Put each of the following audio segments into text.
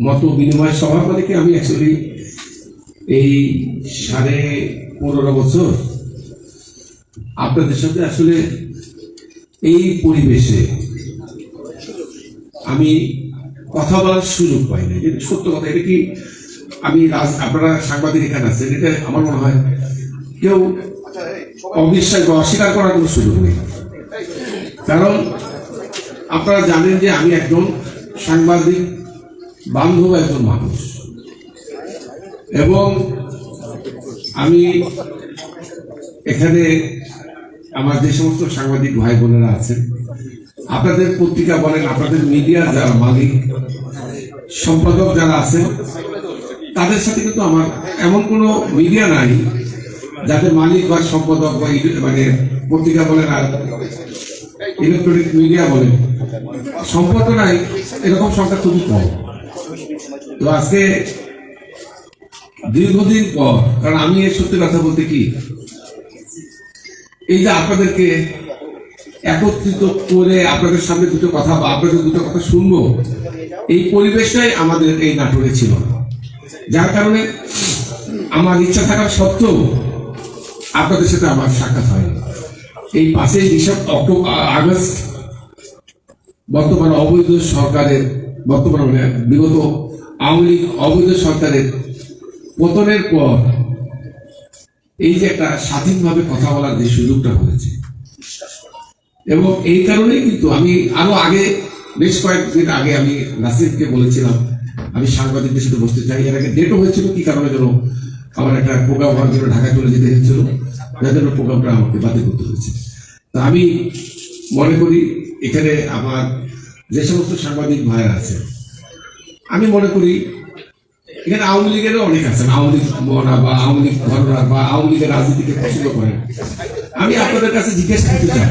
মত বিনিময় সভা মানে কি আমি অ্যাকচুয়ালি এই সাড়ে পনেরো বছর আপনাদের সাথে আসলে এই পরিবেশে আমি কথা বলার সুযোগ পাই না এটা সত্য কথা। এটা কি আমি রাজ- আপনারা সাংবাদিক এখানে আছেন, এটা আমার মনে হয় কেউ অবিশ্বাস বা অস্বীকার করার কোনো সুযোগ নেই। কারণ আপনারা জানেন যে আমি একজন সাংবাদিক বান্ধব একজন মানুষ। এবং আমি এখানে আমার যে সমস্ত সাংবাদিক ভাই বোনেরা আছেন, আপনাদের পত্রিকা বলেন, আপনাদের মিডিয়ার যারা মালিক, সম্পাদক যারা আছেন, তাদের সাথে কিন্তু আমার এমন কোনো মিডিয়া নাই যাতে মালিক বা সম্পাদক বা মানে পত্রিকা বলেন আর ইলেকট্রনিক মিডিয়া বলেন সম্পর্ক নাই, এরকম সংখ্যা খুবই কম। তো আজকে দীর্ঘদিন পর, কারণ আমি এই সত্যি কথা বলতে কি, এই যে আপনাদেরকে একত্রিত করে আপনাদের সামনে দুটো কথা বা আপনাদের দুটো কথা শুনব, এই পরিবেশটাই আমাদের এই নাটকে ছিল। যার কারণে আমার ইচ্ছা থাকার সত্ত্বেও আপনাদের সাথে আমার সাক্ষাৎ হয় এই পাঁচই ডিসেম্বর অক্টোবর আগস্ট বর্তমান অবৈধ সরকারের বর্তমান মানে বিগত আওয়ামী লীগ অবৈধ সরকারের পতনের পর এই যে একটা স্বাধীনভাবে কথা বলার যে সুযোগটা হয়েছে। এবং এই কারণেই কিন্তু আমি আরও আগে, বেশ কয়েকদিন আগে আমি নাসিরকে বলেছিলাম, আমি সাংবাদিকদের সাথে বসতে চাই এর আগে ডেটও হয়েছিল, কি কারণে যেন আমার একটা প্রোগ্রাম হওয়ার জন্য ঢাকা চলে যেতে হয়েছিল, যার জন্য প্রোগ্রামটা আমাকে বাতিল করতে হয়েছে। তা আমি মনে করি, এখানে আমার যে সমস্ত সাংবাদিক ভাইরা আছে আমি মনে করি এখানে আওয়ামী লীগেরও অনেক আছেন আওয়ামী লীগ মহড়া বা আওয়ামী লীগ ঘটনা বা আওয়ামী লীগের রাজনীতিকে পছন্দ করেন আমি আপনাদের কাছে জিজ্ঞেস করতে চাই,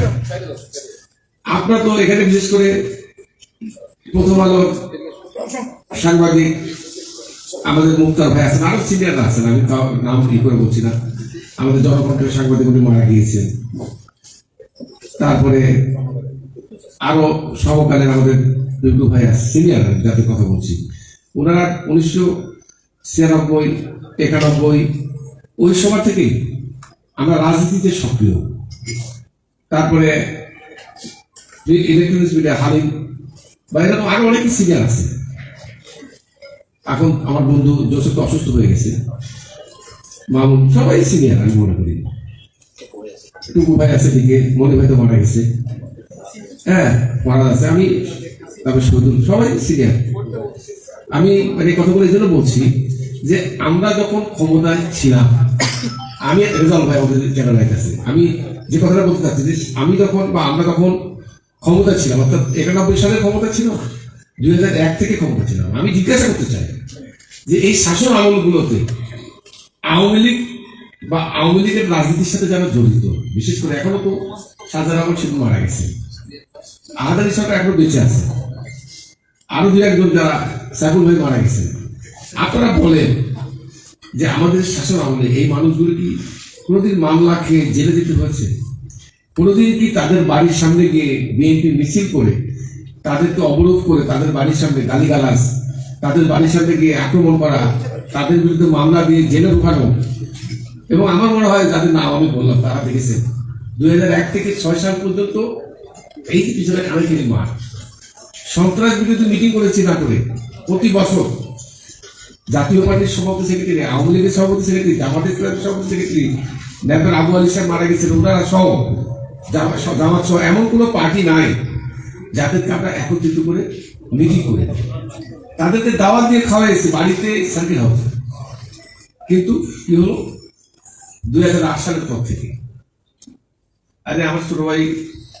আপনার তো এখানে বিশেষ করে প্রথম আলোর সাংবাদিক আমাদের মুক্তার ভাই আছেন, আরও সিনিয়ররা আছেন, আমি তাও নাম ই করে বলছি না। আমাদের জনকণ্ঠের সাংবাদিক উনি মারা গিয়েছেন। তারপরে আরও সমকালীন আমাদের বিন্দু ভাই আছে সিনিয়র যাদের কথা বলছি। ওনারা উনিশশো ছিয়ানব্বই, একানব্বই, ওই সময় থেকেই আমরা রাজনীতিতে সক্রিয়। তারপরে ইলেকট্রনিক্স মিডিয়া হালিম বা এরকম আরও অনেক সিনিয়র আছে। এখন আমার বন্ধু জোসেফ তো অসুস্থ হয়ে গেছে। মামুন, সবাই সিনিয়র আমি মনে করি। টুকু ভাই আছে দিকে মনে ভাই তো মারা গেছে। হ্যাঁ মারা আছে আমি তারপর সবাই সিনিয়র আমি মানে কথাগুলো এই জন্য বলছি যে আমরা যখন ক্ষমতায় ছিলাম, আমি রেজাল ভাই আমাদের চ্যানেলের কাছে আমি যে কথাটা বলতে চাচ্ছি যে আমি তখন বা আমরা তখন ক্ষমতা ছিলাম, অর্থাৎ একানব্বই সালে ক্ষমতা ছিল দুই হাজার এক থেকে ক্ষমতা ছিলাম, আমি জিজ্ঞাসা করতে চাই যে এই শাসন আমলগুলোতে আওয়ামী লীগ বা আওয়ামী লীগের রাজনীতির সাথে যারা জড়িত, বিশেষ করে এখনও তো সাজা রহমান সেতু মারা গেছে আহাদারি সরকার এখনও বেঁচে আছে। আরও দু একজন যারা সাইফুল ভাই মারা গেছে আপনারা বলেন যে আমাদের শাসন আমলে এই মানুষগুলো কি কোনোদিন মামলা খেয়ে জেলে যেতে হয়েছে? কোনোদিন কি তাদের বাড়ির সামনে গিয়ে বিএনপি মিছিল করে তাদেরকে অবরোধ করে তাদের বাড়ির সামনে গালিগালাজ, তাদের বাড়ির সামনে গিয়ে আক্রমণ করা, তাদের বিরুদ্ধে মামলা দিয়ে জেলে ঢোকানো? এবং আমার মনে হয় যাদের নাম আমি বললাম, তারা দেখেছে দুই এক থেকে ছয় সাল পর্যন্ত এই পিছনে কানাকিনি মাঠ। সন্ত্রাস বিরোধী মিটিং করেছি না করে প্রতি বছর জাতীয় পার্টির সভাপতি সেক্রেটারি, আওয়ামী লীগের সভাপতি সেক্রেটারি, জামাত ইসলামের সভাপতি সেক্রেটারি ন্যাপের আবু আলী সাহেব মারা গেছেন, ওনারা সহ জামা- সহ- জামাত সহ এমন কোনো পার্টি নাই যাদেরকে আমরা একত্রিত করে মিটিং করে তাদেরকে দাওয়াত দিয়ে খাওয়া এসেছে বাড়িতে সার্কিট হাউসে। কিন্তু কি হলো? দুই হাজার আট সালের পর থেকে। আরে আমার ছোট ভাই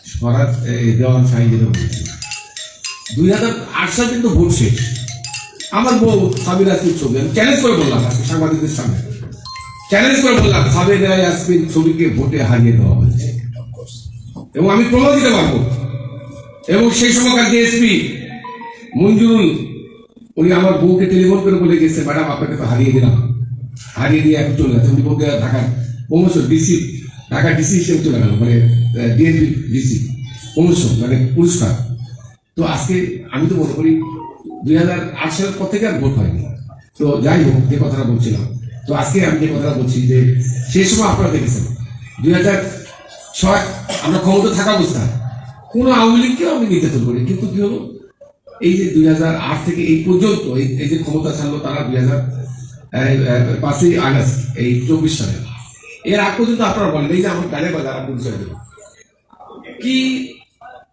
স্বরাজ দেওয়ান সাহেব দুই হাজার আট সাল কিন্তু ভোট শেষ। আমার বউ সাবির আসমিন ছবি? আমি চ্যালেঞ্জ করে বললাম সাংবাদিকদের সামনে। চ্যালেঞ্জ করে বললাম, সাবির রায় আসমিন ছবিকে ভোটে হারিয়ে দেওয়া হয়েছে। এবং আমি প্রমাণ দিতে পারব। এবং সেই সময়কার ডিএসপি মঞ্জুরুল, উনি আমার বউকে টেলিফোন করে বলে গেছে, ম্যাডাম, আপনাকে তো হারিয়ে দিলাম। হারিয়ে দিয়ে এখন চলে যাচ্ছে। উনি বলতে ঢাকার প্রমোশন ডিসি ঢাকা ডিসি হিসেবে চলে গেল মানে ডিএসপি ডিসি প্রমোশন মানে পুরস্কার। তো আজকে আমি তো মনে করি দুই হাজার আট সালের পর থেকে আর ভোট হয়নি। তো যাই হোক, যে কথাটা বলছিলাম। তো আজকে আমি যে কথাটা বলছি যে সেই সময় আপনারা দেখেছেন, দুই হাজার ছয়, আমরা ক্ষমতা থাকা অবস্থায় কোনো আওয়ামী লীগকেও আমি নির্যাতন করি কিন্তু কি হলো? এই যে দুই হাজার আট থেকে এই পর্যন্ত, এই এই যে ক্ষমতা ছাড়লো তারা দুই হাজার পাঁচই আগস্ট, এই চব্বিশ সালে। এর আগ পর্যন্ত আপনারা বলেন, এই যে আমার গাড়ি বা যারা পরিচয় দেবে কি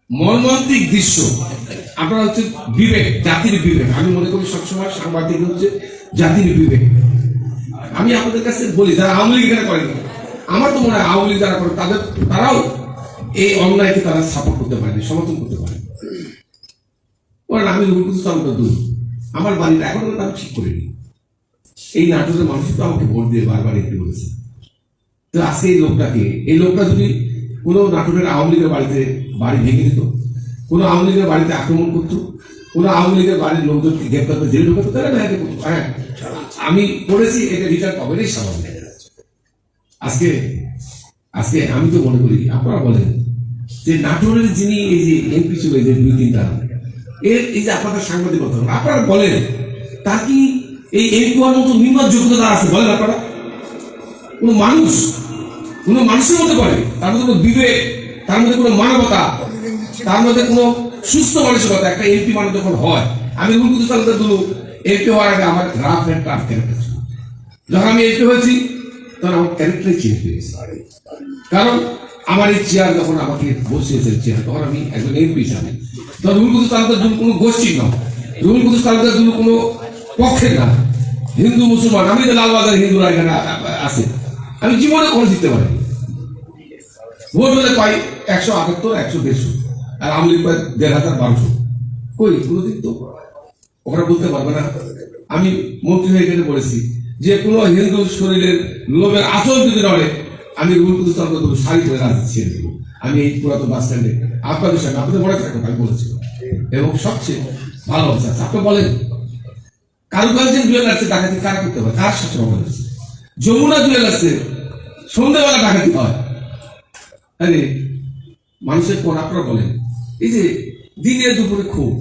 মর্মান্তিক দৃশ্য। আপনারা হচ্ছে বিবেক, জাতির বিবেক। আমি মনে করি সবসময় সাংবাদিক হচ্ছে জাতির বিবেক। আমি আপনাদের কাছে বলি, যারা আওয়ামী লীগ এখানে করেন, আমার তো মনে হয় আওয়ামী লীগ যারা করে, তাদের, তারাও এই অন্যায়কে তারা সাপোর্ট করতে পারেনি, সমর্থন করতে পারে বলেন, আমি রুকুতু তালুকা দূর। আমার বাড়িটা এখনও আমি ঠিক করিনি। এই নাটকের মানুষ তো আমাকে ভোট দিয়ে বারবার একটু বলেছে। তো আজকে এই লোকটাকে, এই লোকটা যদি কোনো নাটকের আওয়ামী লীগের বাড়িতে বাড়ি ভেঙে দিত। কোনো আওয়ামী লীগের বাড়িতে আক্রমণ করতো। কোনো আওয়ামী লীগের বাড়ির লোকজনকে গ্রেপ্তার করে জেলে ঢুকাতো। তাহলে না করতো। হ্যাঁ আমি পড়েছি এটা রিটার্ন পাবেনই স্বাভাবিক। আজকে আজকে আমি তো মনে করি, আপনারা বলেন যে নাটোরের যিনি এই যে এমপি ছিল, এই যে দুই তিনটা, এর এই যে আপনাদের সাংবাদিকতা আপনারা বলেন, তার কি এই এমপি হওয়ার মতো নির্মাণ যোগ্যতা আছে? বলেন আপনারা। কোনো মানুষ, কোনো মানুষের মধ্যে করে, তার মধ্যে কোনো বিবেক তার মধ্যে কোনো মানবতা, তার মধ্যে কোনো সুস্থ মানসিকতা একটা এমপি মানুষ যখন হয়, আমি রুলকুতু সালতে দুলু, এমপি হওয়ার আগে আমার রাফ অ্যান্ড টাফ ক্যারেক্টার ছিল যখন আমি এমপি হয়েছি, তখন আমার ক্যারেক্টারই চেঞ্জ হয়ে গেছে। কারণ আমার এই চেয়ার যখন আমাকে বসিয়েছে চেয়ার তখন আমি একজন এমপি হিসাবে। তখন রুলকুতু তালুকদার দুলু কোনো গোষ্ঠী নয়। রুলকুতু তালুকদার দুলু কোনো পক্ষের না। হিন্দু, মুসলমান, আমি তো লালবাজার হিন্দুরা এখানে আছে। আমি জীবনে কোনো জিততে পারিনি। ভোট হলে পাই একশো আটাত্তর, একশো দেড়শো। আর লীগ পাই দেড় হাজার বারোশো। কই? কোনোদিন তো ওরা বলতে পারবে না। আমি মন্ত্রী হয়ে গেলে বলেছি, যে কোনো হিন্দু শরীরের লোভের আচরণ যদি নড়ে, আমি রুলকুদু তন্ত্র দেবো শাড়ি করে রাজনীতি ছেড়ে দেবো। আমি এই পুরাতন বাস স্ট্যান্ডে আপনাদের সঙ্গে আপনাদের মনে থাকবে, আমি বলেছি। এবং সবচেয়ে ভালো আছে। আপনি বলেন কারুকালচের জুয়েলার্সে ডাকাতি কারা করতে পারে? কার শাসন আমলে হয়েছে যমুনা জুয়েলার্সে সন্ধ্যেবেলা ডাকাতি হয়। আরে মানুষের কোন আপনারা বলেন এই যে দিনের দুপুরে খুব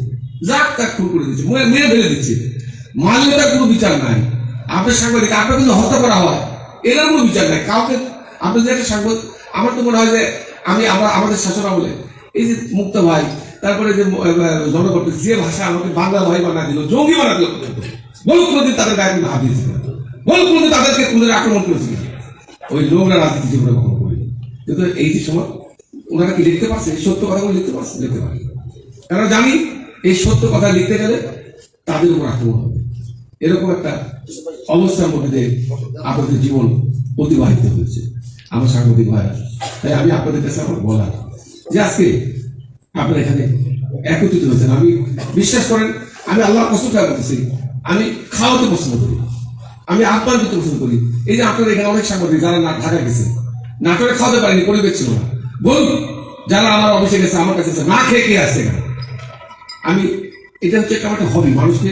যাক তাক খুন করে দিচ্ছে মেরে ফেলে দিচ্ছে। মাল্যতার কোনো বিচার নাই। আপনার সাংবাদিক, আপনার কিন্তু হত্যা করা হয়। এটার কোনো বিচার নাই। কাউকে আপনি যে একটা সাংবাদিক, আমার তো মনে হয় যে আমি আমার আমাদের শাসন আমলে এই যে মুক্ত ভাই, তারপরে যে জনগণ যে ভাষা আমাকে বাংলা ভাই বানা দিল, জঙ্গি বানা দিল, বলুক কোনোদিন তাদের গায়ে হাত দিয়েছিল বলুক কোনোদিন তাদেরকে কোনোদিন আক্রমণ করেছিল ওই লোকরা রাজনীতি জীবনে কিন্তু এই সময় ওনারা কি লিখতে পারছে? সত্য কথাগুলো লিখতে পারছে, লিখতে পারে কারণ জানি এই সত্য কথা লিখতে গেলে তাদের উপর আক্রমণ হবে। এরকম একটা অবস্থার মধ্যে আপনাদের জীবন অতিবাহিত হয়েছে। আমার সাংবাদিক ভাইরা তাই আমি আপনাদের কাছে আমার বলার। যে আজকে আপনারা এখানে একত্রিত হয়েছেন। আমি বিশ্বাস করেন, আমি আল্লাহর কষ্ট করতেছি, আমি খাওয়াতে পছন্দ করি। আমি আত্মার পছন্দ করি। এই যে আপনারা এখানে অনেক সাংবাদিক, যারা না ঢাকা গেছে নাটোরে খাওয়াতে পারেনি, পরিবেশ ছিল না। বলুন যারা আমার অফিসে গেছে, আমার কাছে না খেয়ে খেয়ে আসছে আমি, এটা হচ্ছে একটা একটা হবি মানুষকে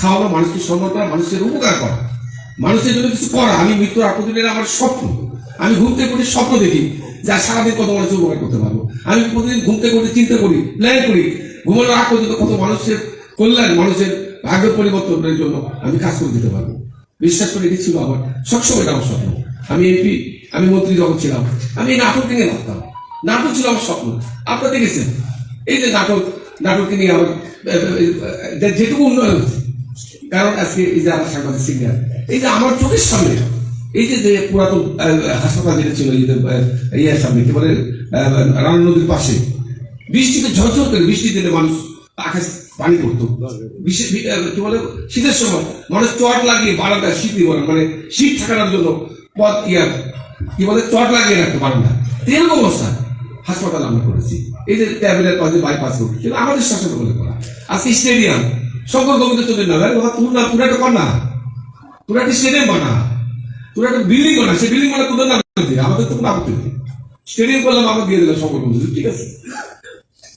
খাওয়ানো, মানুষকে সম্মান করা, মানুষের উপকার করা। মানুষের জন্য কিছু করা, আমি মৃত্যুর আপদিনের আমার স্বপ্ন। আমি ঘুম থেকে করে স্বপ্ন দেখি যা সারাদিন কত মানুষের উপকার করতে পারব। আমি প্রতিদিন ঘুম থেকে করে চিন্তা করি প্ল্যান করি, ঘুমানোর আগ পর্যন্ত কত মানুষের কল্যাণ, মানুষের ভাগ্য পরিবর্তনের জন্য আমি কাজ করে দিতে পারব। বিশ্বাস করে এটি ছিল আমার, সবসময় এটা আমার স্বপ্ন। আমি এমপি আমি মন্ত্রী যখন ছিলাম আমি এই নাটককে নিয়ে ভাবতাম। নাটক ছিল আমার স্বপ্ন। আপনারা দেখেছেন? এই যে নাটক নাটককে নিয়ে আমার যেটুকু উন্নয়ন হচ্ছে কারণ আজকে এই যে আমার সাংবাদিক সিনিয়র এই যে আমার চোখের সামনে এই যে পুরাতন হাসপাতাল যেটা ছিল ইয়ের সামনে কি বলে রানা নদীর পাশে বৃষ্টিতে ঝরঝর করে বৃষ্টি দিলে মানুষ আকাশ পানি পড়তো। বৃষ্টি বি- আহ, কি বলে শীতের সময় মানুষ চট লাগিয়ে বারান্দা শীত মানে শীত ঠাকানোর জন্য পথ ইয়া কি বলে? চট লাগিয়ে রাখতো বারান্দা তো এরকম অবস্থা হাসপাতাল আমরা করেছি। এই যে ট্যাবলেট পাশে বাইপাস রোড কিন্তু আমাদের শাসন বলে করা। আজকে স্টেডিয়াম শঙ্কর গোবিন্দ নাম আরে বাবা তোর না তোর একটা না তোর একটা স্টেডিয়াম বানা। তোর একটা বিল্ডিং বানা। সেই বিল্ডিং বানা তোদের নাম দিয়ে আমাদের তো কোনো আপত্তি নেই স্টেডিয়াম করলাম, আমাকে দিয়ে দিলাম শঙ্কর গোবিন্দ ঠিক আছে?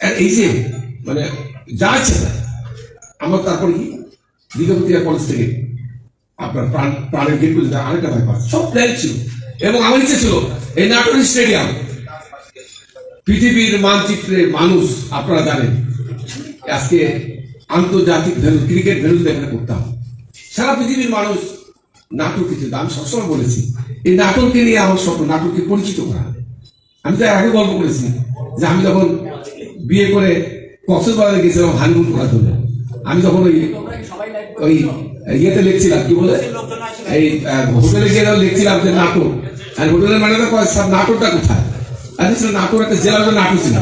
আর এই যে মানে যা তাই। আমার তারপরে কি? দীঘাপতিয়া কলেজ থেকে আপনার প্রাণ, প্রাণের গেট পর্যন্ত আরেকটা বাইপাস সব প্ল্যান ছিল। এবং আমার ইচ্ছে ছিল এই নাটোর স্টেডিয়াম। পৃথিবীর মানচিত্রে মানুষ, আপনারা জানেন, আজকে আন্তর্জাতিক ভেলু, ক্রিকেট ভেলু এখানে করতাম। সারা পৃথিবীর মানুষ নাটক কিছু আমি সবসময় বলেছি, এই নাটককে নিয়ে আমার স্বপ্ন নাটককে পরিচিত করা। আমি তো আগে গল্প করেছি যে আমি যখন বিয়ে করে কক্সবাজারে গেছিলাম হানিমুন করার জন্য। আমি তখন ওই ওই ইয়েতে লিখছিলাম কি বলে? এই হোটেলে গিয়ে লিখছিলাম যে নাটক আর হোটেলের ম্যানেজার কয় স্যার নাটকটা কোথায়? আমি ছিল নাটোর একটা একটা নাটক ছিল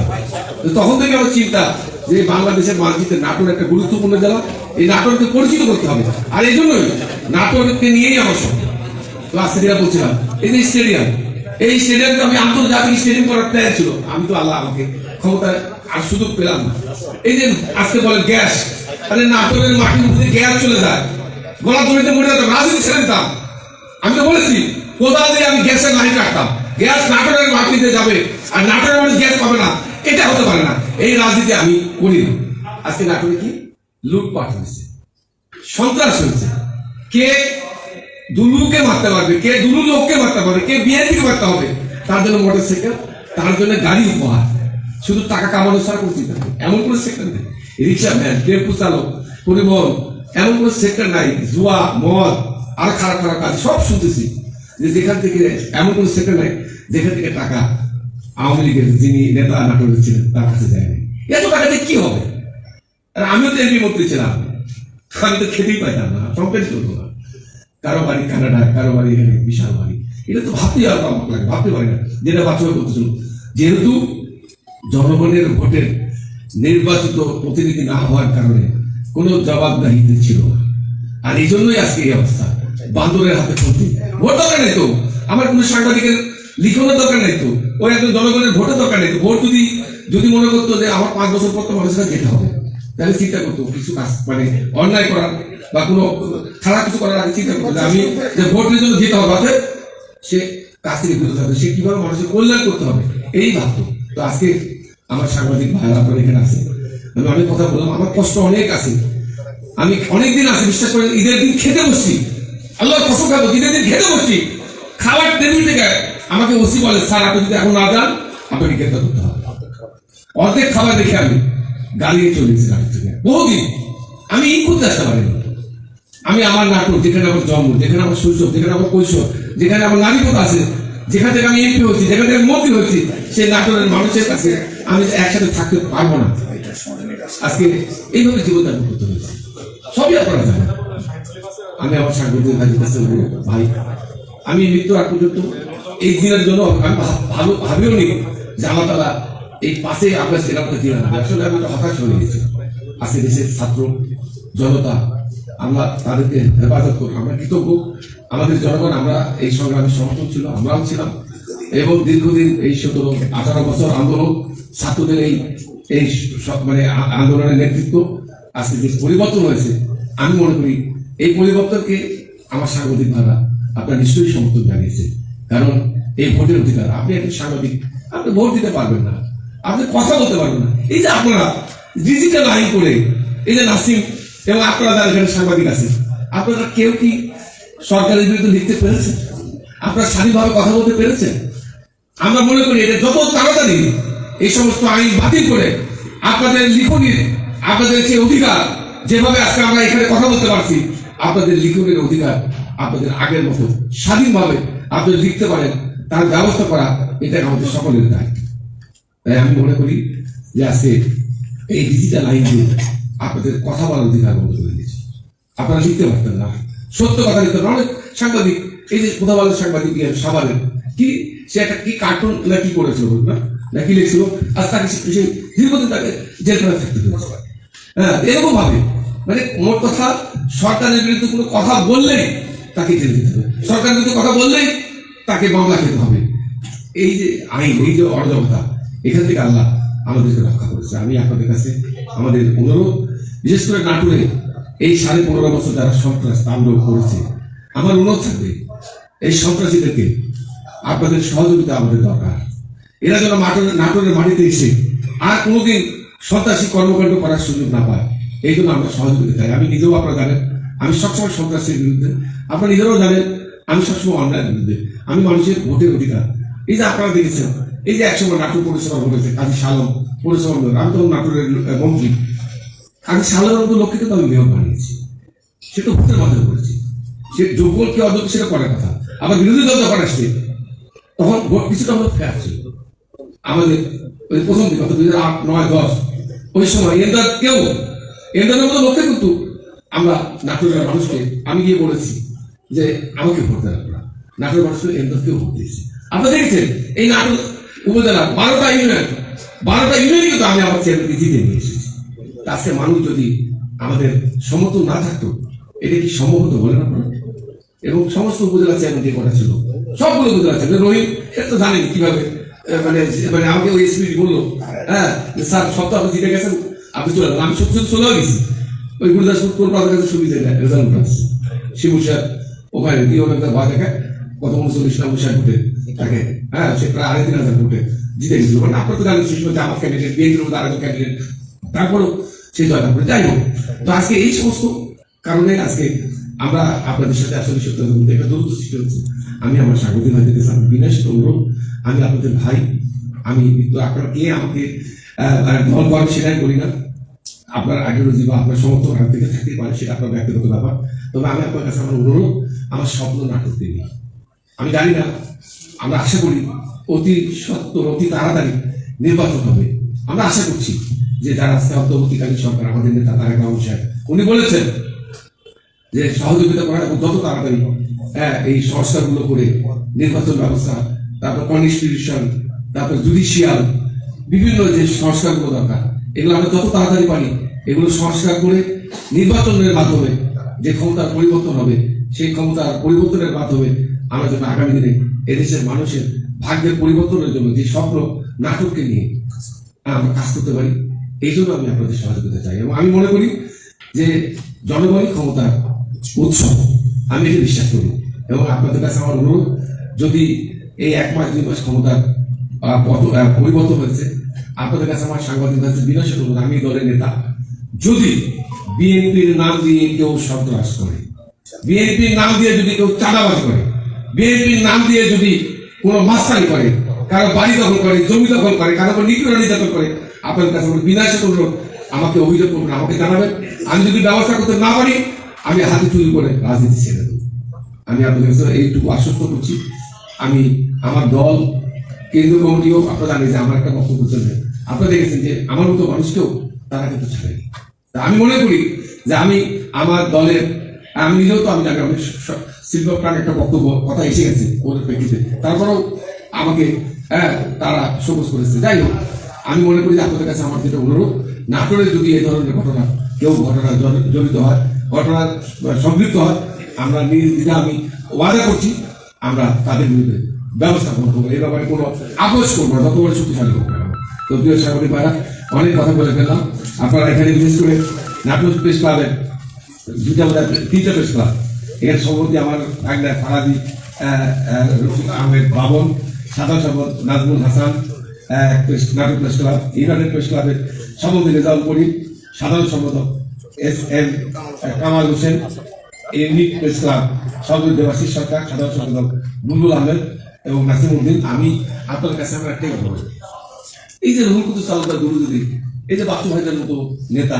তখন থেকে আমার চিন্তা যে বাংলাদেশের মানচিত্রে নাটোর একটা গুরুত্বপূর্ণ জেলা। এই নাটোরকে পরিচিত করতে হবে। আর এই জন্যই নাটোরকে নিয়েই আমার স্বপ্ন ক্লাস যেটা বলছিলাম এই যে স্টেডিয়াম এই স্টেডিয়ামকে আমি আন্তর্জাতিক স্টেডিয়াম করার প্ল্যান ছিল। আমি তো আল্লাহ আমাকে ক্ষমতা আর সুযোগ পেলাম না। এই যে আজকে বলে গ্যাস আরে নাটোরের মাটির মধ্যে গ্যাস চলে যায়। গলা দড়িতে মরে যেতাম রাজনীতি ছেড়ে দিতাম। আমি তো বলেছি কোদাল দিয়ে আমি গ্যাসের লাইন কাটতাম। গ্যাস নাটোরের মাটিতে যাবে, আর নাটোরের মানুষ গ্যাস পাবে না। এটা হতে পারে না। এই রাজনীতি আমি করি না। আজকে নাটোরে কি? লুটপাট হয়েছে। সন্ত্রাস হয়েছে। কে দুলুকে মারতে পারবে, কে দুলু লোককে মারতে পারবে, কে বিএনপিকে মারতে হবে, তার জন্য মোটর সাইকেল তার জন্য গাড়ি উপহার। শুধু টাকা কামানো ছাড়া নেই এমন কোনো সেক্টর নেই। রিক্সা, ভ্যান, টেম্পু চালক, পরিবহন এমন কোনো সেক্টর নাই, জুয়া, মদ, আর খারাপ খারাপ কাজ, সব শুনতেছি। যে যেখান থেকে এমন কোনো সেক্টর নাই, যেখান থেকে টাকা আওয়ামী লীগের যিনি নেতা নাটক ছিলেন, তার কাছে যায়নি এত টাকা দিয়ে কি হবে? আর আমিও তো এমনি মন্ত্রী ছিলাম। আমি তো খেতেই পাইতাম না কমপ্লেন করব না। কারও বাড়ি কানাডা, কারও বাড়ি এখানে বিশাল বাড়ি। এটা তো ভাবতেই আর অবাক লাগে ভাবতে পারি না। যেটা বাচ্চা করতেছিল যেহেতু জনগণের ভোটের নির্বাচিত প্রতিনিধি না হওয়ার কারণে কোনো জবাবদাহিতে ছিল আর এই জন্যই আজকে এই অবস্থা। বান্দরের হাতে চলতে ভোট দরকার নেই তো? আমার কোনো সাংবাদিকের লিখনের দরকার নেই তো? ওই একজন জনগণের ভোটের দরকার নেই তো? ভোট যদি যদি মনে করতো যে আমার পাঁচ বছর পর তো মানুষের যেতে হবে, তাহলে চিন্তা করতো কিছু কাজ মানে অন্যায় করার বা কোনো খারাপ কিছু করার আগে চিন্তা করতো আমি যে ভোটের জন্য যেতে হবে, অতএব সে কাজ থেকে বিরত থাকবে। সে কীভাবে মানুষের কল্যাণ করতে হবে? এই ভাবতো। তো আজকে আমার সাংবাদিক ভাইরা আপনার এখানে আছে। আমি অনেক কথা বললাম, আমার কষ্ট অনেক আছে। আমি অনেক দিন আছে, বিশ্বাস করে ঈদের দিন খেতে বসছি। আল্লাহ কসম খাব ঈদের দিন খেতে বসছি। খাবার টেবিল থেকে আমাকে ওসি বলে, স্যার, আপনি যদি এখন না যান, আপনাকে গ্রেপ্তার করতে হবে। অর্ধেক খাবার দেখে আমি গাড়িয়ে চলে গেছি গাড়ি থেকে বহুদিন। আমি ই করতে আসতে পারিনি। আমি আমার নাটক, যেখানে আমার জন্ম, যেখানে আমার শৈশব, যেখানে আমার কৈশোর, যেখানে আমার নারীপথ আছে, যেখান থেকে আমি এমপি হচ্ছি যেখান থেকে মন্ত্রী হচ্ছি সেই নাটকের মানুষের কাছে আমি একসাথে থাকতে পারব না। আমি আমি মৃত্যু আগ পর্যন্ত এই দিনের জন্য ভালো ভাবিও নি এই পাশে আমরা আসলে আমি হতাশ হয়ে গেছি। দেশের ছাত্র, জনতা, আমরা তাদেরকে হেফাজত করব, আমরা কৃতজ্ঞ। আমাদের জনগণ, আমরা এই সংগ্রামের সমর্থন ছিল, আমরাও ছিলাম। এবং দীর্ঘদিন এই সতেরো, আঠারো বছর আন্দোলন, ছাত্রদের এই এই মানে আন্দোলনের নেতৃত্ব আজকে যে পরিবর্তন হয়েছে, আমি মনে করি এই পরিবর্তনকে আমার সাংবাদিক ভাইরা আপনার নিশ্চয়ই সমর্থন জানিয়েছে কারণ এই ভোটের অধিকার, আপনি একজন সাংবাদিক, আপনি ভোট দিতে পারবেন না, আপনি কথা বলতে পারবেন না। এই যে আপনারা ডিজিটাল আইন করে, এই যে নাসিম এবং আপনারা যারা এখানে সাংবাদিক আছেন, আপনারা কেউ কি সরকারের বিরুদ্ধে লিখতে পেরেছেন? আপনারা স্বাধীনভাবে কথা বলতে পেরেছেন? আমরা মনে করি এটা যত তাড়াতাড়ি এই সমস্ত আইন বাতিল করে আপনাদের লিখনির আপনাদের যে অধিকার, যেভাবে আজকে আমরা এখানে কথা বলতে পারছি, আপনাদের লিখনের অধিকার আপনাদের আগের মতো স্বাধীনভাবে আপনারা লিখতে পারেন, তার ব্যবস্থা করা এটা আমাদের সকলের দায়িত্ব তাই আমি মনে করি যে আজকে এই ডিজিটাল আইন দিয়ে আপনাদের কথা বলার অধিকার বন্ধ করে দিয়েছে। আপনারা লিখতে পারতেন না। সত্য কথা লিখতে পারেন অনেক সাংবাদিক, এই যে কোথাও সাংবাদিক ইয়ে সাবানের, কি সে একটা, কি কার্টুন না কি করেছিল না? না কি লিখছিল আজ তাকে সে দীর্ঘদিন তাকে জেলখানা থাকতে হ্যাঁ এরকম ভাবে। মানে মোট কথা, সরকারের বিরুদ্ধে কোনো কথা বললেই তাকে জেলে দিতে হবে। সরকারের বিরুদ্ধে কথা বললেই তাকে মামলা খেতে হবে। এই যে আইন, এই যে অরাজকতা, এখান থেকে আল্লাহ আমাদেরকে রক্ষা করেছে। আমি আপনাদের কাছে আমাদের অনুরোধ, বিশেষ করে নাটুরে এই সাড়ে পনেরো বছর যারা সন্ত্রাস তাণ্ডব করেছে, আমার অনুরোধ থাকবে, এই সন্ত্রাসীদেরকে আপনাদের সহযোগিতা আমাদের দরকার। এরা যেন নাটোরের নাটোরের মাটিতে এসে আর কোনোদিন সন্ত্রাসী কর্মকাণ্ড করার সুযোগ না পায়। এই জন্য আমরা সহযোগিতা চাই আমি নিজেও আপনারা জানেন, আমি সবসময় সন্ত্রাসীর বিরুদ্ধে, আপনারা নিজেরাও জানেন, আমি সবসময় অন্যায়ের বিরুদ্ধে। আমি মানুষের ভোটের অধিকার। এই যে আপনারা দেখেছেন, এই যে একসময় নাটক পরিষেবা ঘটেছে কাজী সালম পরিষেবা ঘটেছে। আমি তখন নাটোরের মন্ত্রী। আমি সাধারণত লোককে তো আমি মেয়র বানিয়েছি। তো ভোটের মাধ্যমে করেছি। সে যোগ্য কি অযোগ্য সেটা পরের কথা। আবার বিরোধী দল যখন আসছে, তখন ভোট কিছুটা হলো ফেয়ার আমাদের ওই প্রথম দিকে দুই হাজার আট, নয়, দশ, ওই সময় এন্দার কেউ এন্দারের মতো লোককে কিন্তু আমরা নাটোরের মানুষকে, আমি গিয়ে বলেছি যে আমাকে ভোট দেওয়া আপনারা। নাটোরের মানুষকে এন্দারকেও ভোট দিয়েছি। আপনারা দেখেছেন, এই নাটোর উপজেলা বারোটা ইউনিয়ন বারোটা ইউনিয়ন কিন্তু আমি আমার চেয়ারকে জিতে নিয়ে এসেছি। আজকে মানুষ যদি আমাদের সমর্থন না থাকতো, এটা কি সম্ভব হতো বলেন আপনারা? এবং সমস্ত উপজেলা চেয়ারম্যান যে কটা ছিল, সবগুলো উপজেলা চেয়ারম্যান, রহিম এটা তো জানেনি কীভাবে মানে মানে আমাকে ওই বলল হ্যাঁ স্যার সব তো আপনি জিতে গেছেন, আপনি চলে আমি সত্যি চলেও গেছি। ওই গুরুদাসপুর কলকাতার কাছে সুবিধা নেয় রেজাল্ট আসছে শিবু স্যার ওখানে দিয়ে ওখানে তার ভয় দেখায় কত উনচল্লিশ ভোটে তাকে হ্যাঁ সে প্রায় আড়াই, তিন হাজার ভোটে জিতে গেছিল। আপনার তো জানেন শেষ পর্যন্ত আমার ক্যান্ডিডেট বিএনপির মধ্যে আরেকজন ক্যান্ডিডেট তারপরেও সেই জয়টা করে। যাই হোক, তো আজকে এই সমস্ত কারণে আজকে আমরা আপনাদের সাথে আসলে সত্য বলতে একটা সৃষ্টি হচ্ছে। আমি আমার স্বাগতিক আমার বিনয় সাথে অনুরোধ আমি আপনাদের ভাই। আমি তো আপনারা কে আমাকে দল করেন সেটাই করি না। আপনার আইডিওলজি বা আপনার সমর্থন হাত থেকে থাকতে পারে, সেটা আপনার ব্যক্তিগত ব্যাপার। তবে আমি আপনার কাছে আমার অনুরোধ, আমার স্বপ্ন নাটক দিয়ে আমি জানি না, আমরা আশা করি অতি সত্তর, অতি তাড়াতাড়ি নির্বাচন হবে। আমরা আশা করছি যে যারা আজকে অন্তর্বর্তীকালীন সরকার আমাদের নেতা তারেক রহমান সাহেব, উনি বলেছেন যে সহযোগিতা করা যত তাড়াতাড়ি হ্যাঁ এই সংস্কারগুলো করে নির্বাচন ব্যবস্থা, তারপর কনস্টিটিউশন তারপর জুডিশিয়াল বিভিন্ন যে সংস্কারগুলো দরকার, এগুলো আমরা যত তাড়াতাড়ি পারি, এগুলো সংস্কার করে নির্বাচনের মাধ্যমে যে ক্ষমতার পরিবর্তন হবে, সেই ক্ষমতার পরিবর্তনের মাধ্যমে আমরা যেন আগামী দিনে এদেশের মানুষের ভাগ্যের পরিবর্তনের জন্য যে স্বপ্ন নাটককে নিয়ে আমরা কাজ করতে পারি, এই জন্য আমি আপনাদের সহযোগিতা চাই। এবং আমি মনে করি যে জনগণই ক্ষমতার উৎসব আমি এটা বিশ্বাস করি। এবং আপনাদের কাছে আমার অনুরোধ যদি এই এক মাস দুই মাস আহ, পরিবর্তন হয়েছে আপনাদের কাছে আমার সাংবাদিক কাছে বিনয় অনুরোধ আমি দলের নেতা। যদি বিএনপির নাম দিয়ে কেউ সন্ত্রাস করে বিএনপির নাম দিয়ে যদি কেউ চাঁদাবাজ করে বিএনপির নাম দিয়ে যদি কোনো মাস্তানি করে কারও বাড়ি দখল করে জমি দখল করে কারও উপর নিপীড়ন নির্যাতন করে আপনাদের কাছে বিনাশ অনুরোধ আমাকে অভিযোগ করবেন আমাকে জানাবেন। আমি যদি ব্যবস্থা করতে না পারি আমি হাতে চুরি করে রাজনীতি ছেড়ে দেবো। আমি আপনাদের এইটুকু আশ্বস্ত করছি। আমি আমার দল, কেন্দ্রীয় কমিটিও আপনারা জানেন যে আমার একটা বক্তব্য চলবে আপনারা দেখেছেন যে আমার মতো মানুষকেও তারা কিন্তু ছাড়েনি তা আমি মনে করি যে আমি আমার দলের, আমি নিজেও তো আমি জানি অনেক শিল্প প্রাণ একটা বক্তব্য, কথা এসে গেছে ওদের প্রেক্ষিতে। তারপরেও আমাকে হ্যাঁ তারা সবুজ করেছে। যাই হোক, আমি মনে করি যে আপনাদের কাছে আমার যেটা অনুরোধ নাটোরে যদি এই ধরনের ঘটনা, কেউ ঘটনা জড়িত হয় ঘটনা সম্পৃক্ত হয়, আমরা আমি ওয়াদা করছি, আমরা তাদের বিরুদ্ধে ব্যবস্থা করব। এই ব্যাপারে কোনো আপোষ করব না, যত বড় শক্তিশালী হোক। তো প্রিয় সাগরী ভাইরা, অনেক কথা বলে ফেললাম। আপনারা এখানে বিশেষ করে নাটক প্রেস ক্লাবের দুইটা হয় তিনটা প্রেস ক্লাব এর সভাপতি আমার ভাগনা ফারাদি আহমেদ বাবন সাধারণ সম্পাদক নাজমুল হাসান নাটক প্রেস ক্লাব ইউনাইটেড প্রেস ক্লাবের সভাপতি রেজাউল করিম সাধারণ সম্পাদক এস এম কামাল হোসেন সরকার, সাধারণ সম্পাদক বুলবুল আহমেদ এবং নাসিম উদ্দিন। আমি কাছে একটাই কথা এই যে রহুল গুরুদিদি এই যে ভাইদের মতো নেতা,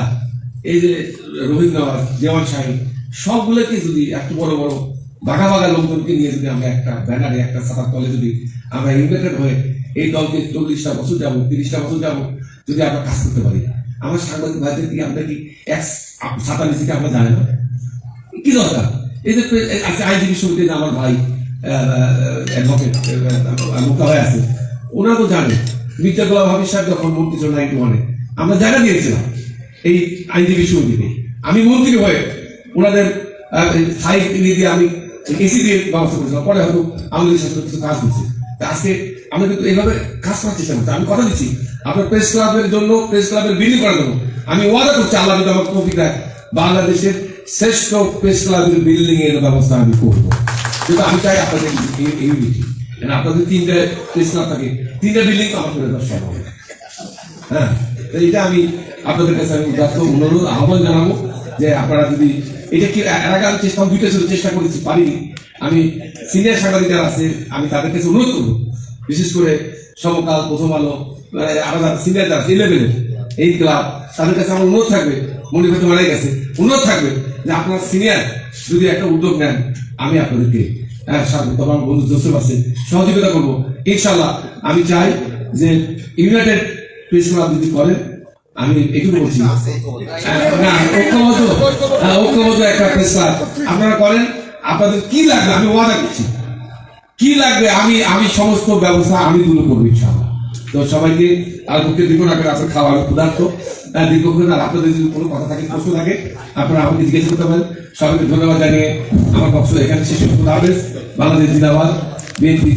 এই যে দেওয়ান শাহী, সবগুলোকে যদি একটু বড় বড় বাঘা বাঘা লোকজনকে নিয়ে যদি আমরা একটা ব্যানারে একটা ছাতার তলে যদি আমরা ইউনাইটেড হয়ে এই দলকে চল্লিশটা বছর যাব তিরিশটা বছর যাব যদি আমরা কাজ করতে পারি আমার সাংবাদিক ভাইদের কি আমরা কি এক ছাতা নিচে আমরা জানি না। কি দরকার? এই যে আজকে আইনজীবী সমিতিতে আমার ভাই অ্যাডভোকেট মুক্তা ভাই আছে, ওনারা তো জানে মির্জা গোলাম সাহেব যখন মন্ত্রী ছিল নাইনটি ওয়ানে, আমরা জায়গা দিয়েছিলাম এই আইনজীবী সমিতিতে আমি মন্ত্রী হয়ে ওনাদের নিয়ে দিয়ে আমি এসি দিয়ে ব্যবস্থা করেছিলাম। পরে হয়তো আমাদের সাথে কিছু কাজ তা আজকে আমরা কিন্তু এইভাবে কাজ করার চেষ্টা করছি। আমি কথা দিচ্ছি, আপনার প্রেস ক্লাবের জন্য প্রেস ক্লাবের বিলি করার জন্য। আমি ওয়াদা করছি, আল্লাহ যদি আমার তৌফিক দেয়, বাংলাদেশের শ্রেষ্ঠ প্রেস ক্লাবের বিল্ডিং এর ব্যবস্থা আমি করব। কিন্তু আমি চাই আপনাদের ইউনিটি আপনাদের তিনটে প্রেস ক্লাব থাকে। তিনটে বিল্ডিং তো আমার করে দেওয়া সম্ভব। হ্যাঁ এটা আমি আপনাদের কাছে আমি উদাত্ত অনুরোধ, আহ্বান জানাব যে আপনারা যদি, এটা কি, এর আগে আমি চেষ্টা দুইটা চেষ্টা করেছি, পারিনি। আমি সিনিয়র সাংবাদিক যারা আছে আমি তাদের কাছে অনুরোধ করব বিশেষ করে সমকাল প্রথম আলো মানে আলাদা সিনিয়র যারা ইলেভেনের এই ক্লাব তাদের কাছে আমার অনুরোধ থাকবে মনির ভাই তো মারাই গেছে অনুরোধ থাকবে যে আপনার সিনিয়র যদি একটা উদ্যোগ নেন আমি আপনাদেরকে হ্যাঁ তোমার বন্ধু জোসেফ আছে সহযোগিতা করব। ইনশাল্লাহ আমি চাই যে ইউনাইটেড প্রেস ক্লাব যদি করেন আমি এটুকু বলছি। হ্যাঁ, না ঐক্যবদ্ধ হ্যাঁ, ঐক্যবদ্ধ একটা প্রেস ক্লাব আপনারা করেন আপনাদের কি লাগবে? আমি ওয়াদা করছি। কি লাগবে? আমি আমি সমস্ত ব্যবস্থা আমি তুলে করব ইনশাআল্লাহ। তো সবাইকে আর মুখে দীর্ঘ না আপনার খাওয়ার হ্যাঁ, দীর্ঘক্ষণ আর আপনাদের যদি কোনো কথা থাকে প্রশ্ন থাকে আপনারা আমাকে জিজ্ঞেস করতে পারেন। সবাইকে ধন্যবাদ জানিয়ে আমার বক্তব্য এখানে শেষ করতে হবে বাংলাদেশ জিন্দাবাদ। বিএনপি